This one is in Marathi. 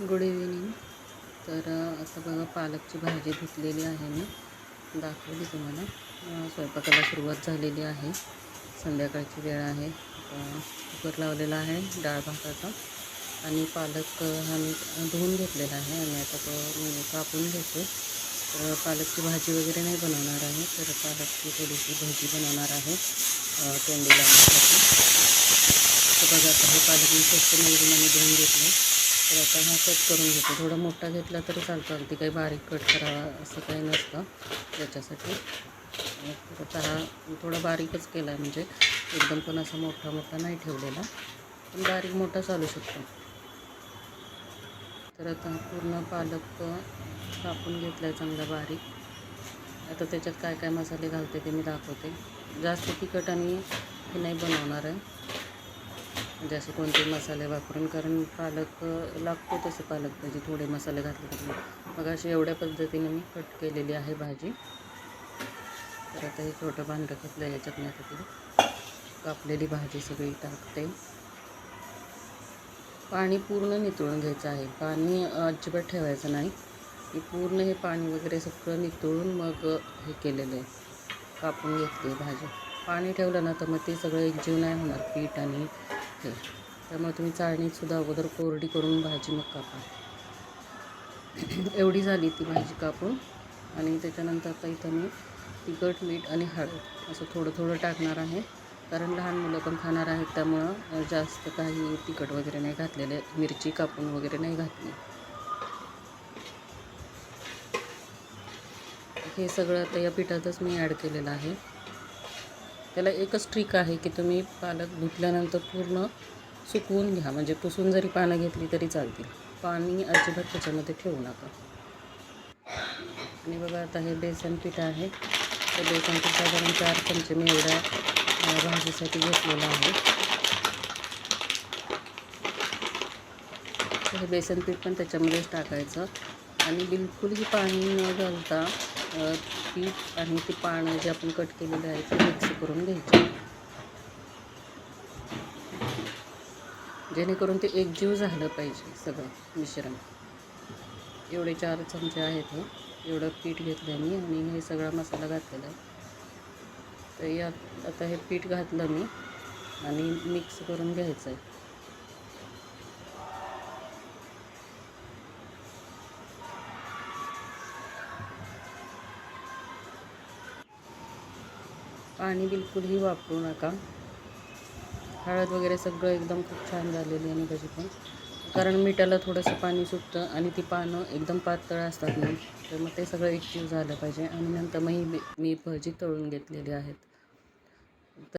Good evening. तर असं आता बघा पालकची भाजी धुतलेली आहे मी. दाखवली तुम्हाला. स्वयंपाकाला सुरुवात झालेली आहे. संध्याकाळची वेळ आहे. कुकर लावलेला आहे डाळ भाताचा. आणि पालक हा मी धुवून घेतलेला आहे. आणि आता तो मी कापून घेतो. तर पालकची भाजी वगैरे नाही बनवणार आहे. तर पालकची थोडीशी भाजी बनवणार आहे तोंडी लावण्यासाठी. तर बघा आता हे पालक मी स्वच्छ निवडून आणि धुवून घेतलं. तर आता हा कट करून घेतो. थोडा मोठा घेतला तरी चालतो. अगदी काही बारीक कट करावा असं काही नसतं त्याच्यासाठी आता हा थोडा बारीकच केला आहे म्हणजे एकदम पण असा मोठा मोठा नाही ठेवलेला. पण बारीक मोठा चालू शकतो. तर आता पूर्ण पालक कापून घेतला आहे चांगला बारीक. आता त्याच्यात काय काय मसाले घालते ते मी दाखवते. जास्त तिखट आणि हे नाही बनवणार आहे. म्हणजे असे कोणते मसाले वापरून कारण पालक लागतो तसं पालक भाजी थोडे मसाले घातले तरी मग अशी एवढ्या पद्धतीने मी कट केलेली आहे भाजी. तर आता हे छोटं भांडं घेतलं याच्यात मी आता कापलेली भाजी सगळी टाकते. पाणी पूर्ण नितळून घ्यायचं आहे. पाणी अजिबात ठेवायचं नाही. की पूर्ण हे पाणी वगैरे सगळं नितळून मग हे केलेलं आहे. कापून घेतली भाजी. पाणी ठेवलं ना तर मग ते सगळं एकजीव नाही होणार. पीठ आणि हे त्यामुळे तुम्ही चाळणीतसुद्धा अगोदर कोरडी करून भाजी मग कापा. एवढी झाली ती भाजी कापून. आणि त्याच्यानंतर आता इथं मी तिखट मीठ आणि हळद असं थोडं थोडं टाकणार आहे. कारण लहान मुलं पण खाणार आहेत त्यामुळं जास्त काही तिखट वगैरे नाही घातलेले. मिरची कापून वगैरे नाही घातली. हे सगळं आता या पिठातच मी ॲड केलेलं आहे. त्याला एकच ट्रिक आहे की तुम्ही पालक धुतल्यानंतर पूर्ण सुकवून घ्या. म्हणजे पुसून जरी पानं घेतली तरी चालतील. पाणी अजिबात त्याच्यामध्ये ठेवू नका. आणि बघा आता हे बेसन पीठ आहे. तर बेसन पीठ साधारण चार चमचे मी एवढ्या भाजीसाठी घेतलेलं आहे. तर हे बेसन पीठ पण त्याच्यामध्येच टाकायचं. आणि बिलकुलही पाणी न घालता पीठ आणि ते पानं जे आपण कट केलेलं आहे ते मिक्स करून घ्यायचे. जेणेकरून ते एकजीव झालं पाहिजे सगळं मिश्रण. एवढे चार चमचे आहेत हे. एवढं पीठ घेतलं मी आणि हे सगळा मसाला घातलेला आहे. तर यात आता हे पीठ घातलं मी आणि मिक्स करून घ्यायचं आहे. पाणी बिलकुलही वापरू नका. हळद वगैरे सगळं एकदम खूप छान झालेली आणि भाजी पण. कारण मिठाला थोडंसं पाणी सुटतं आणि ती पानं एकदम पातळ असतात ना तर मग ते सगळं एकजीव झालं पाहिजे. आणि नंतर मग ही मी- मी भजी तळून घेतलेली आहेत.